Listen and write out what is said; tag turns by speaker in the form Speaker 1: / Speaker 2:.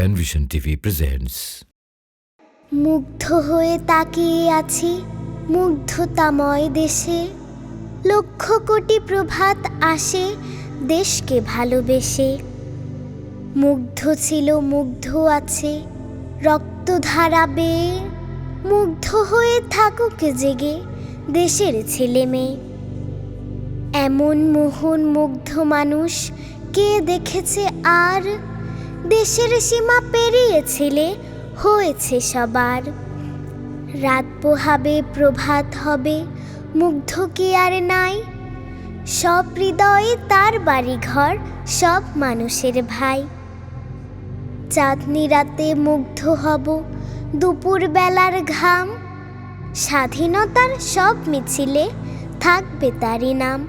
Speaker 1: Panvision TV presents
Speaker 2: মুগ্ধ হয়ে তাকিয়ে আছি মুগ্ধতাময় দেশে। লক্ষ কোটি প্রভাত আসে দেশকে ভালোবেসে। মুগ্ধ ছিল, মুগ্ধ আছে, রক্তধারা বেয়ে। মুগ্ধ হয়ে থাকুক জেগে দেশের ছেলে মেয়ে। এমন মোহন মুগ্ধ মানুষ কে দেখেছে আর দেশের সীমা পেরিয়েছিলে, হয়েছে সবার। রাত পোহাবে, প্রভাত হবে, মুগ্ধ কি আর নাই। সব হৃদয়ে তার বাড়ি ঘর সব মানুষের ভাই। চাঁদনি রাতে মুগ্ধ হব, দুপুর বেলার ঘাম। স্বাধীনতার সব মিছিলে থাকবে তারই নাম।